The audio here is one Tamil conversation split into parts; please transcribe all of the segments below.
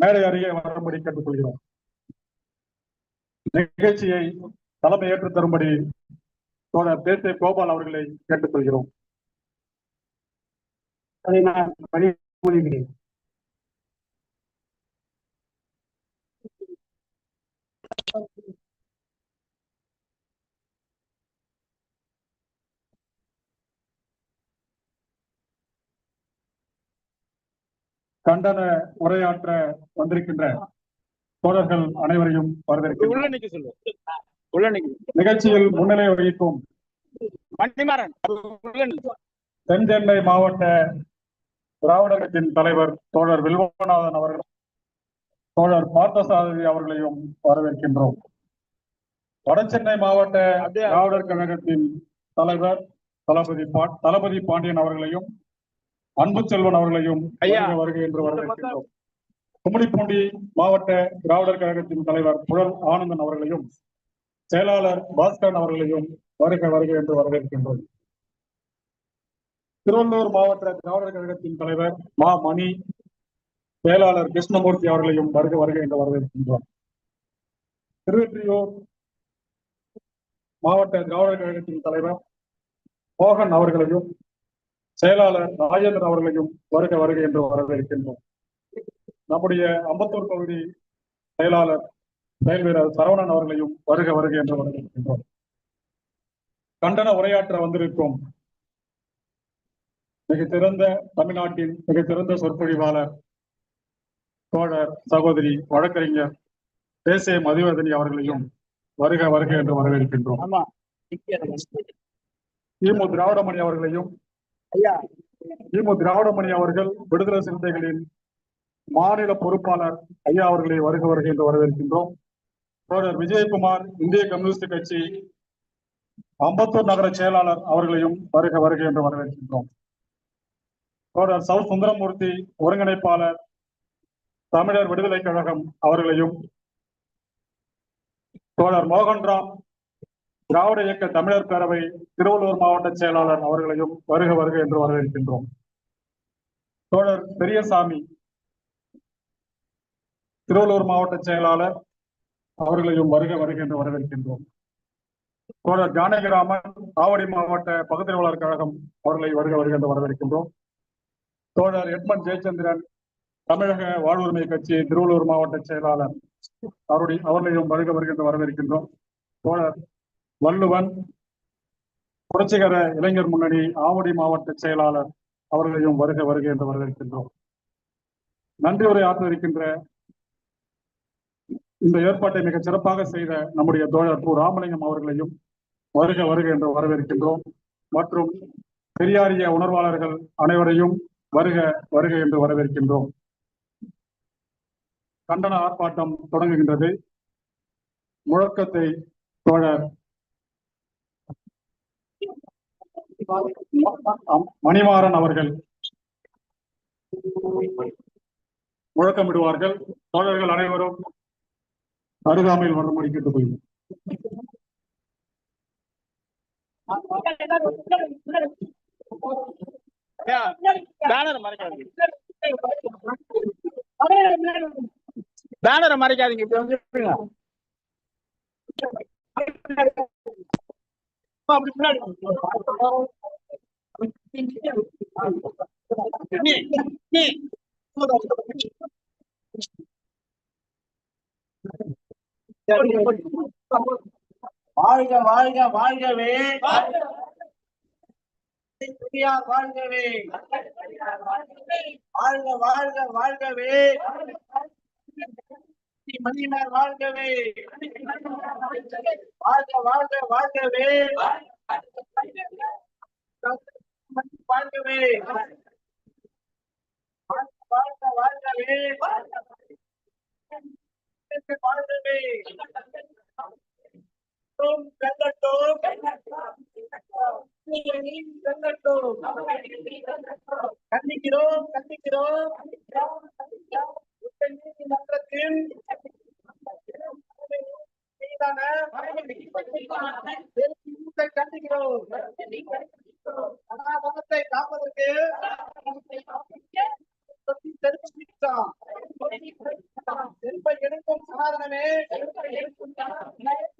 மேடை அருகே வரும்படி கேட்டுக்கொள்கிறோம். நிகழ்ச்சியை தலைமை ஏற்று தரும்படி தோழர் தேசிய கோபால் அவர்களை கேட்டுக்கொள்கிறோம். அதை நான் பணிபுரிகிறேன் கண்டன உரையாற்ற வந்திருக்கின்ற தோழர்கள் அனைவரையும் வரவேற்கிறேன். நிகழ்ச்சியில் முன்னிலை வகிக்கும் மணிமாறன் உள்ள நிக்க தென் சென்னை மாவட்ட திராவிடத்தின் தலைவர் தோழர் வில்வநாதன் அவர்கள் தோழர் பார்த்தசாரதி அவர்களையும் வரவேற்கின்றோம். வடசென்னை மாவட்ட திராவிடர் கழகத்தின் தலைவர் தளபதி தளபதி பாண்டியன் அவர்களையும் அன்பு செல்வன் அவர்களையும் வருக என்று வரவேற்கின்றோம். கும்மிடிப்பூண்டி மாவட்ட திராவிடர் கழகத்தின் தலைவர் புழல் ஆனந்தன் அவர்களையும் செயலாளர் பாஸ்கரன் அவர்களையும் வருக வருக என்று வரவேற்கின்றோம். திருவள்ளூர் மாவட்ட திராவிடர் கழகத்தின் தலைவர் மா. மணி செயலாளர் கிருஷ்ணமூர்த்தி அவர்களையும் வருக வருக என்று வரவேற்கின்றோம். திருவெற்றியூர் மாவட்ட திராவிடர் கழகத்தின் தலைவர் மோகன் அவர்களையும் செயலாளர் ராஜேந்திரன் அவர்களையும் வருக வருக என்று வரவேற்கின்றோம். நம்முடைய அம்பத்தூர் பகுதி செயலாளர் செயல் வீரர் சரவணன் அவர்களையும் வருக வருக என்று வரவேற்கின்றோம். கண்டன உரையாற்ற வந்திருக்கும் மிகச்சிறந்த தமிழ்நாட்டின் மிகச்சிறந்த சொற்பொழிவாளர் தோழர் சகோதரி வழக்கறிஞர் தேசிய மதிவதனி அவர்களையும் வருக வருக என்று வரவேற்கின்றோம். ஆமா. திமு திராவிடமணி அவர்களையும் ஐயா திமு திராவிடமணி அவர்கள் விடுதலை சிறுத்தைகளின் மாநில பொறுப்பாளர் ஐயா அவர்களை வருக வருக என்று வரவேற்கின்றோம். தோழர் விஜயகுமார் இந்திய கம்யூனிஸ்ட் கட்சி அம்பத்தூர் நகர செயலாளர் அவர்களையும் வருக வருக என்று வரவேற்கின்றோம். தோழர் சவு சுந்தரமூர்த்தி ஒருங்கிணைப்பாளர் தமிழர் விடுதலை கழகம் அவர்களையும் தோழர் மோகன்ராம் திராவிட இயக்க தமிழர் பேரவை திருவள்ளூர் மாவட்ட செயலாளர் அவர்களையும் வருக வருக என்று வரவேற்கின்றோம். தோழர் பெரியசாமி திருவள்ளூர் மாவட்ட செயலாளர் அவர்களையும் வருக வருக என்று வரவேற்கின்றோம். தோழர் ஜானகிராமன் ஆவடி மாவட்ட பகுத்தறிவாளர் கழகம் அவர்களை வருக வருக என்று வரவேற்கின்றோம். தோழர் எட்மன் ஜெயச்சந்திரன் தமிழக வாழ்வுரிமை கட்சி திருவள்ளூர் மாவட்ட செயலாளர் அவருடைய அவர்களையும் வருக வருக என்று வரவேற்கின்றோம். தோழர் வள்ளுவன் புரட்சிகர இளைஞர் முன்னணி ஆவடி மாவட்ட செயலாளர் அவர்களையும் வருக வருக என்று வரவேற்கின்றோம். நன்றி உரை ஆற்ற இருக்கின்ற இந்த ஏற்பாட்டை மிக சிறப்பாக செய்த நம்முடைய தோழர் பூ. ராமலிங்கம் அவர்களையும் வருக வருக என்று வரவேற்கின்றோம். மற்றும் பெரியாரிய உணர்வாளர்கள் அனைவரையும் வருக வருக என்று வரவேற்கின்றோம். கண்டன ஆர்ப்பாட்டம் தொடங்குகின்றது. முழக்கத்தை தோழர் மணிமாறன் அவர்கள். முழக்கமிடுவார்கள். தோழர்கள் அனைவரும் அருகாமையில் வரும்படி கேட்டுக்கொள்கிறேன் ஐயா பேனர் மறைக்காதீங்க. பேனரை மறைக்காதீங்க. இப்படி வந்து அப்படி வாழ்க வாழ்க வாழ்கவே. வாழ்கவே. வாழ்க வாழ்க வாழ்கவே. மணியினர் வாழ்கவே. வாழ்க வாழ்க வாழ்கவே வாழ்கவே வாழ்க வாழ்கவே வாழ்கவே வெல்லட்டும் வெல்லட்டும் கண்டிக்கிறோம் கண்டிக்கிறோம் உச்ச நீதிமன்றத்தின் மீதான தேர்தலை கண்டிக்கிறோம் சனாதனத்தை காப்பதற்கு தெரிவிக்கின்றோம் உண்டாமே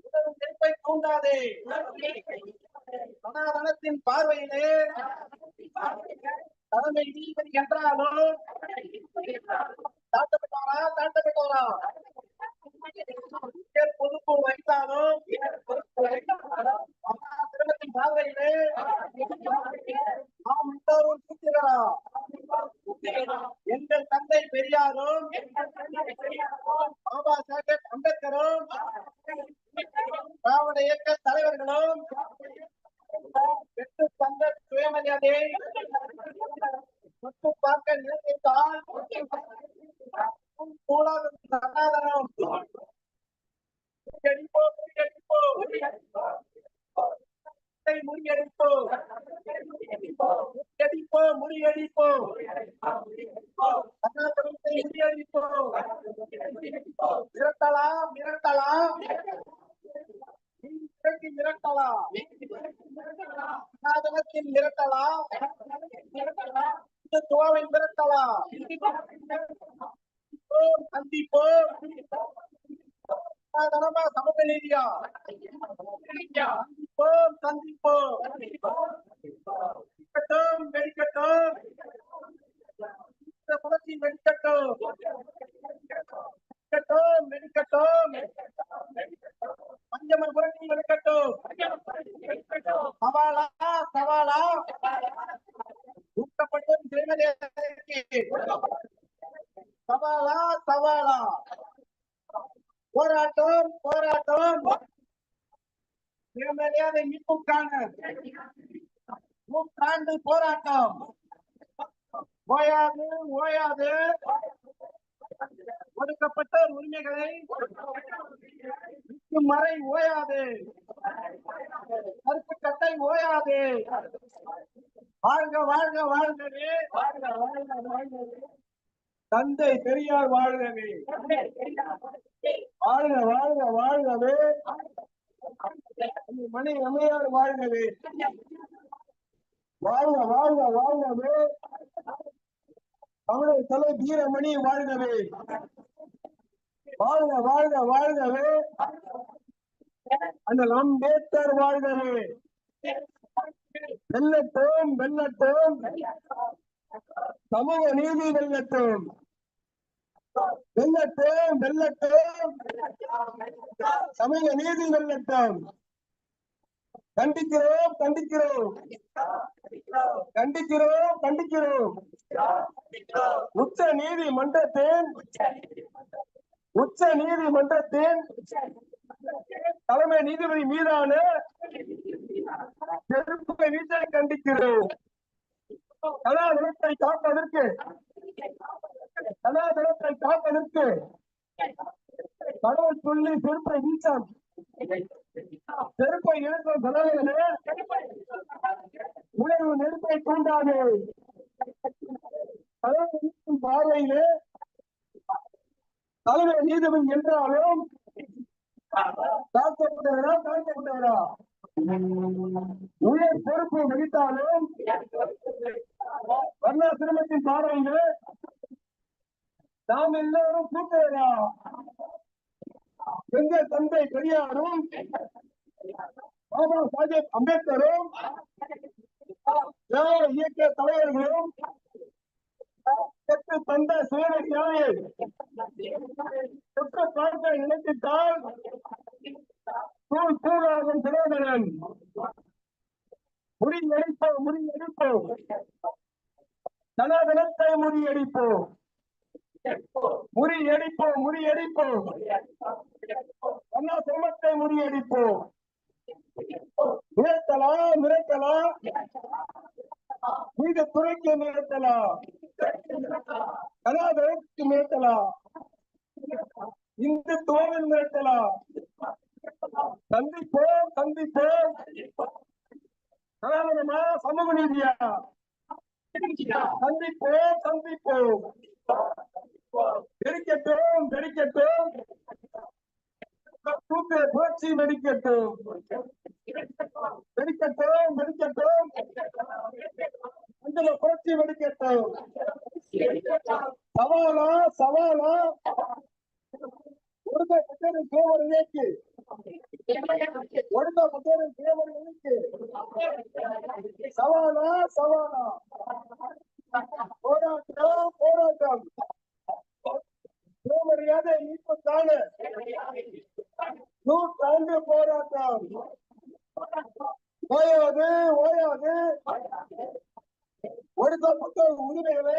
உணரும் நெருப்பை தூண்டாதே சனாதனத்தின் பார்வையிலே தலைமை நீதிபதி என்றாலும் தாழ்த்தப்பட்டவரா தாழ்த்தப்பட்டவரா உயர் முறியடிப்போம். முறியடிப்போம். முறியடிப்போம். முறியடிப்போம் முறியடிப்போம். மிரட்டலாம் மிரட்டலாம். மிரட்டி மிரட்டலாம். சனாதனத்தின் மிரட்டலாம். இந்துத்துவாவின் மிரட்டலாம். சந்திப்போம் சனாதனமா சமூக சந்திப்போம் சந்திப்போம். வெடிக்கட்டும் வெடிக்கட்டும் இந்த புரட்சி வெடிக்கட்டும் வெடிக்கட்டும் வெடிக்கட்டும் பஞ்சமர் புரட்சி வெடிக்கட்டும் சவாலா சவாலா. ஊட்டப்பட்டும் சவாலா சவாலா போராட்டம் போராட்டம் சுயமரியாதை இன்னும் நூற்றாண்டு போராட்டம். ஓயாது ஓயாது. ஒடுக்கப்பட்ட உரிமைகளை மறை ஓயாது. கருப்பு கட்டை ஓயாது. வாழ்க வாழ்க வாழ்கவே. தந்தை பெரியார் வாழ்கவே. வாழ்க வாழ்க வாழ்கவே. மணி அம்மையார் வாழ்கவே வாழ்க வாழ்க வாழ்கவே. தமிழர் தலை வீரமணி வாழ்கவே வாழ்க வாழ்க வாழ்கவே. அந்த அம்பேத்கர் வாழ்கவே வெல்லட்டும் வெல்லட்டும் சமூக நீதி வெல்லட்டும் வெல்லட்டும் வெல்லட்டும். சமய நீதி வெல்லட்டும். கண்டிக்கிறோம் கண்டிக்கிறோம். கண்டிக்கிறோம் கண்டிக்கிறோம். உச்ச நீதிமன்றத்தின் உச்ச நீதிமன்றத்தின் தலைமை நீதிபதி மீதான செருப்பை வீச்சை கண்டிக்கிறோம். கலாதனத்தை காப்பதற்கு கலாதனத்தை காப்பதற்கு கடவுள் சொல்லி செருப்பை நீச்சம் செருப்பை இழக்கும் தலைவர்களே உணர்வு நெருப்பை தூண்டாது. கடவுள் பார்வையிலே. தலைவர் நீதிபதி என்றாலும் தாக்கப்பட்டவரா தாக்கப்பட்டவரா உயர் பொறுப்பு வகித்தாலும் வர்ணா சிரமத்தின் பார்வையிலே நாம் எல்லாரும் கூட்டுவரா எங்க தந்தை பெரியாரும் பாபா சாஹேப் அம்பேத்கரும் திராவிட இயக்க தலைவர்களும் பெற்று தந்த சுயமரியாதையை தொட்டு பார்க்க நினைத்திட்டால் தூள் தூளாகும் திரைவரன் முறியடிப்போம் முறியடிப்போம். சனாதனத்தை முறியடிப்போம். முறியடிப்போம் முறியடிப்போம். அண்ணா சிரமத்தை முறியடிப்போம். மிரட்டலாம் மிரட்டலாம் நீதி துறைக்கு மிரட்டலாம் கலாதாரத்துக்கு மிரட்டலாம் இந்துத்துவம் மிரட்டலாம் சந்திப்போம் சந்திப்போம் கலாதரமா சமூக நீதியா? சந்திப்போம் சந்திப்போம் வெடிக்கட்டும் வெடிக்கட்டும். தூக்கு புரட்சி வெடிக்கட்டும். வெடிக்கட்டும் வெடிக்கட்டும். அஞ்சல புரட்சி வெடிக்கட்டும். சவாலா சவாலா. ஒடுக்கப்பட்ட முத்தேறு தேவர் இயக்கு ஒடுக்க முத்தேறு தேவர் இயக்கு சவாலா சவாலா. போராட்டம் போராட்டம் இப்போ தானே நூற்றாண்டு போராட்டம் ஓயாது ஓயாது ஒடுக்கப்பட்ட உரிமைகளை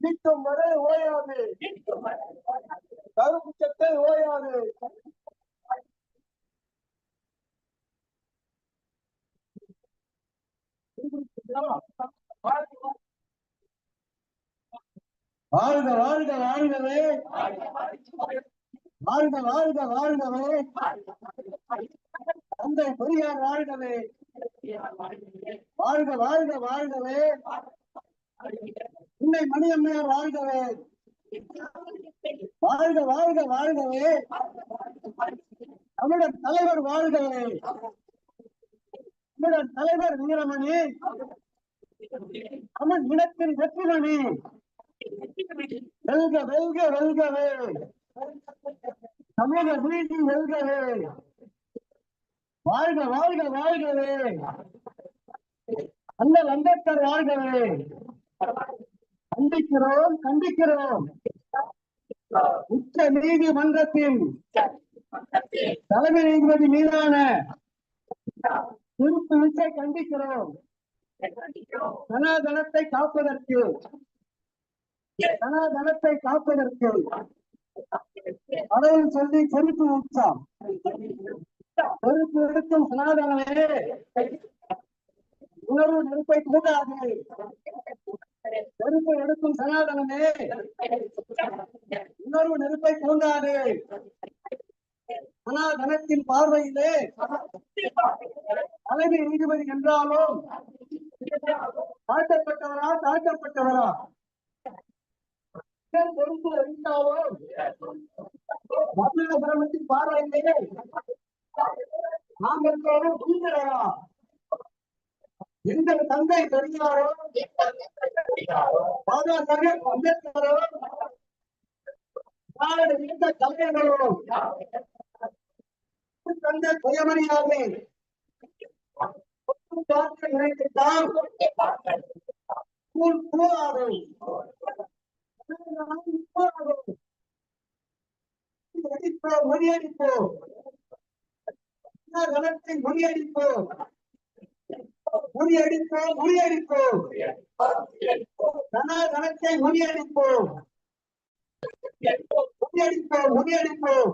நீக்கும் வரை ஓயாது கருப்பு சட்டை ஓயாது வாழ்க வாழ்க வாழ்கவே. வாழ்க வாழ்க வாழ்கவே. தந்தை பெரியார் வாழ்கவே. வாழ்க வாழ்க வாழ்கவே. உன்னை மணியம்மையார் வாழ்கவே. வாழ்க வாழ்க வாழ்கவே. தமிழர் தலைவர் வாழ்கவே. தமிழர் தலைவர் வீரமணி. அவன் இனத்தின் வெற்றிமணி. வெல்க வெல்க வெல்கவே. சமூக நீதி வெல்கவே. வாழ்க வாழ்க வாழ்கவே. அண்ணல் அம்பேத்கர் வாழ்கவே. கண்டிக்கிறோம் கண்டிக்கிறோம். உச்ச நீதிமன்றத்தின் தலைமை நீதிபதி மீதான திருப்பு விசை கண்டிக்கிறோம். சனாதனத்தை காப்பதற்கு. சனாதனத்தை காப்பதற்கு. கடவுள் சொல்லி செருப்பு உற்சாம் செருப்பு எடுக்கும் சனாதனமே. உணர்வு நெருப்பை கூடாது நெருப்பை எடுக்கும் சனாதனமே. உணர்வு நெருப்பை தூண்டாது. சனாதனத்தின் பார்வையிலே தலைமை நீதிபதி என்றாலும் தாழ்த்தப்பட்டவரா தாழ்த்தப்பட்டவரா? பொறுப்பு அறிந்தாவோ தமிழக பிரமத்தின் பார்வையிலே நாம் எல்லோரும் தூங்குகிறா எங்கள் தந்தை பெரியாரோ? பாபா சாஹேப் அம்பேத்கரோ? நாடு தலைவர்களோ தந்தை சுயமரியாதை? பார்த்து நினைத்துத்தான் அடிப்போம் முறியடிப்போம் கணத்தை முறியடிப்போம் முறியடிப்போம் முறியடிப்போம் கணத்தை முறியடிப்போம் முறியடிப்போம் முறியடிப்போம்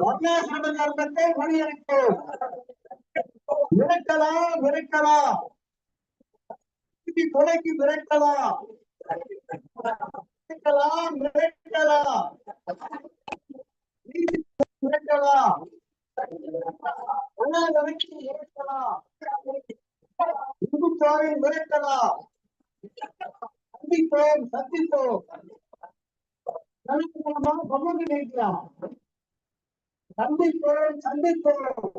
வர்ணாசிரமத்தை முறியடிப்போம். விரட்டலாம் விரட்டலாம் கொலைக்கு விரட்டலாம் மிரட்டலாம் மிரட்டலாம் மிரட்டலாம் உணர்வமைக்கு மிரட்டலாம் சந்தித்தோம் சந்தித்தோம். கணக்கு சந்தித்தோம் சந்தித்தோம்.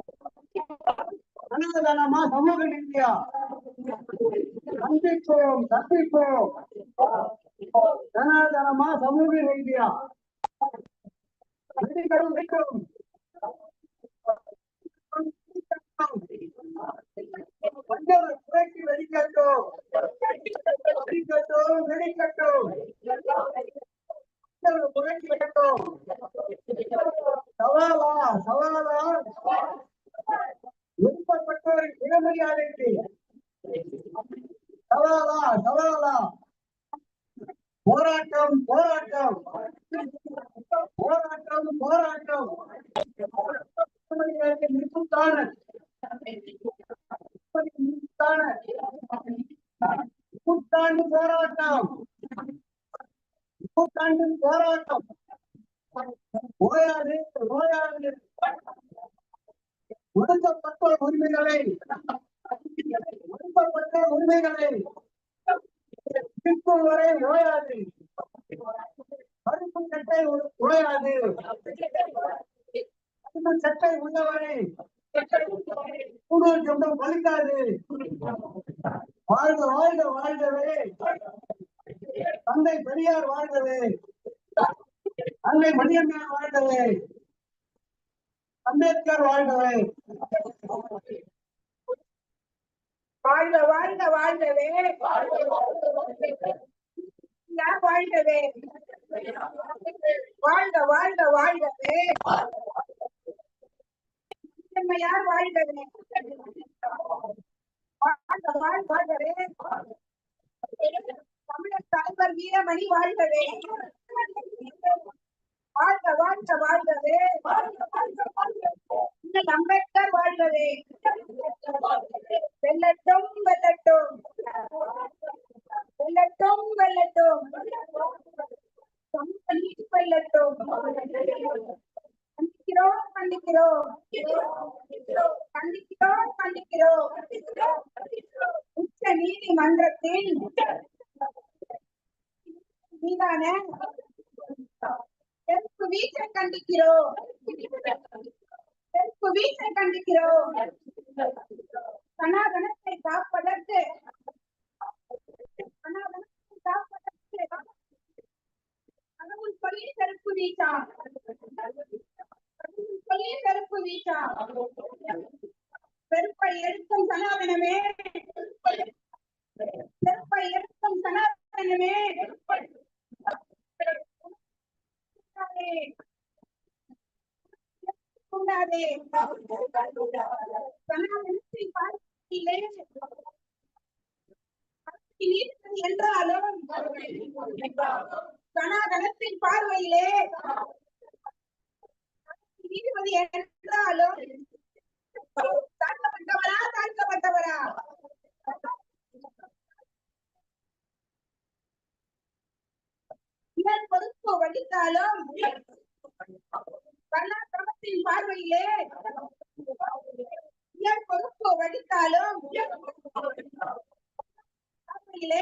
அன்னதானமா சமூக நீதியா சந்திப்போம் சந்திப்போம் சனாதனமா சமூக நீதியா வெற்றிகளும் வெற்றும் குறைக்கு வெடிக்கட்டும். வெடிக்கட்டும் வெடிக்கட்டும். குறைக்கு வெடிக்கட்டும். சவாலா சவாலா. விருப்பப்பட்டோரின் இளமரியாதைக்கு. சவாலா சவாலா போராட்டம் போராட்டம். போராட்டம் போராட்டம். நிற்குத்தான நூற்றாண்டு போராட்டம். நூற்றாண்டு போராட்டம். ஓயாது ஓயாது. ஒடுக்கப்பட்ட உரிமைகளை ஒடுக்கப்பட்ட உரிமைகளை இருக்கும் வரை ஓயாது கருப்பு சட்டை ஓயாது கருப்பு சட்டை உள்ளவரை கூடுதல் சொந்தம் பலிக்காது வாழ்க வாழ்க வாழ்கவே. தந்தை பெரியார் வாழ்கவே. தந்தை மணியம்மையார் வாழ்கவே. அம்பேத்கர் வாழ்கவே. வாழ்க வாழ்க வாழ்கவே. யார் வாழ்கவே. வாழ்க வாழ்க வாழ்கவே. யார் வாழ்கவே? வாழ்க வாழ் வாழ்கவே. தமிழர் தலைவர் வீரமணி வாழ்கவே. வாழ்க வாழ்க வாழ்கவே. அம்பேத்கர் வாழ்கவே. வெல்லட்டும் வெல்லட்டும் வெல்லட்டும் வெல்லட்டும் சமூக வெல்லட்டும் கண்டிக்கிறோம் கண்டிக்கிறோம் கண்டிக்கிறோம் கண்டிக்கிறோம் உச்ச நீதிமன்றத்தில் மீதான தெற்கு வீச்சை கண்டிக்கிறோம் தெற்கு வீச்சை கண்டிக்கிறோம் சனாதனத்தை காப்பதற்கு சனாதனத்தை காப்பதற்கு கடவுள் சொல்லி செருப்பு வீச்சா கடவுள் சொல்லி செருப்பு வீச்சா செருப்பை எடுக்கும் சனாதனமே. செருப்பை எடுக்கும் சனாதனமே. கூடாதே. சனாதனத்தின் பார்வையிலே நீதிபதி என்றாலும் சனாதனத்தின் பார்வையிலே நீதிபதி என்றாலும் தாழ்த்தப்பட்டவரா தாழ்த்தப்பட்டவரா? இவர் பொறுப்பு வகித்தாலும் கலாச்சாரத்தின் பார்வையிலே இயல் பொறுப்பு வகித்தாலும் பார்வையிலே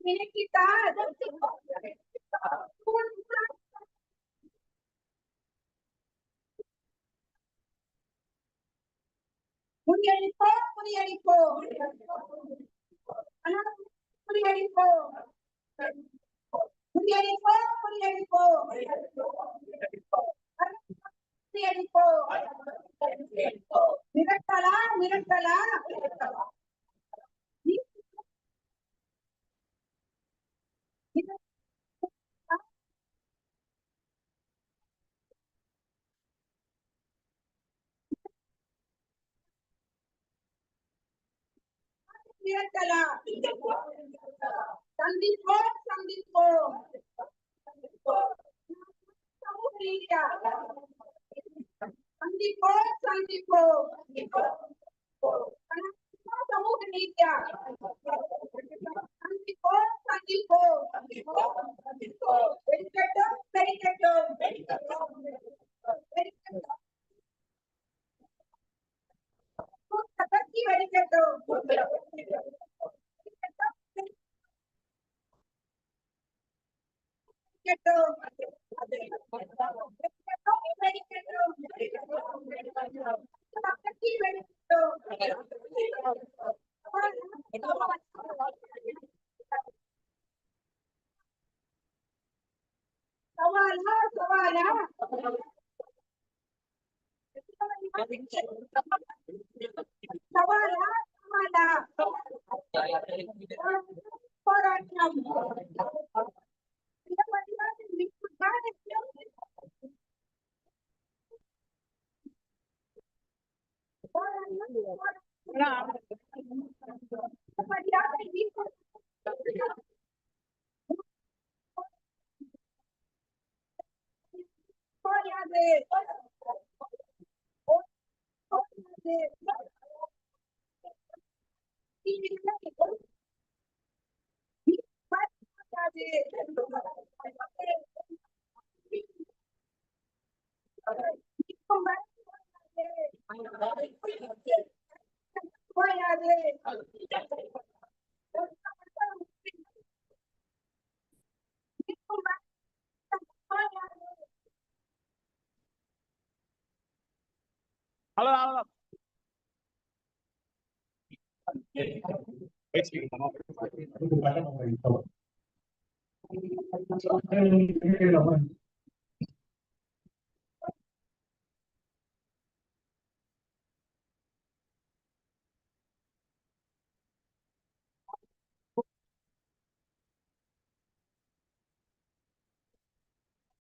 தலைவர்களும் யாரே யாரே நினைக்கிறார் நினைக்கிறார் முறியடிப்போம் முறியடிப்போம் ஆனால் முறியடிப்போம் முறியடிப்போம் முறியடிப்போம் முறியடிப்போம் மிரட்டலா மிரட்டலா மிரட்டலா சந்திப்போம் சந்திப்போம் சமூக நீதியா சந்திப்போம் சந்திப்போம் சமூக நீதியா சந்திப்போம் சந்திப்போம் வெடிக்கட்டும் வெடிக்கட்டும் வெடிக்கட்டும் கத்தி வெடிக்கட்டும் வெடிக்கட்டும் Halo, halo. Thank you.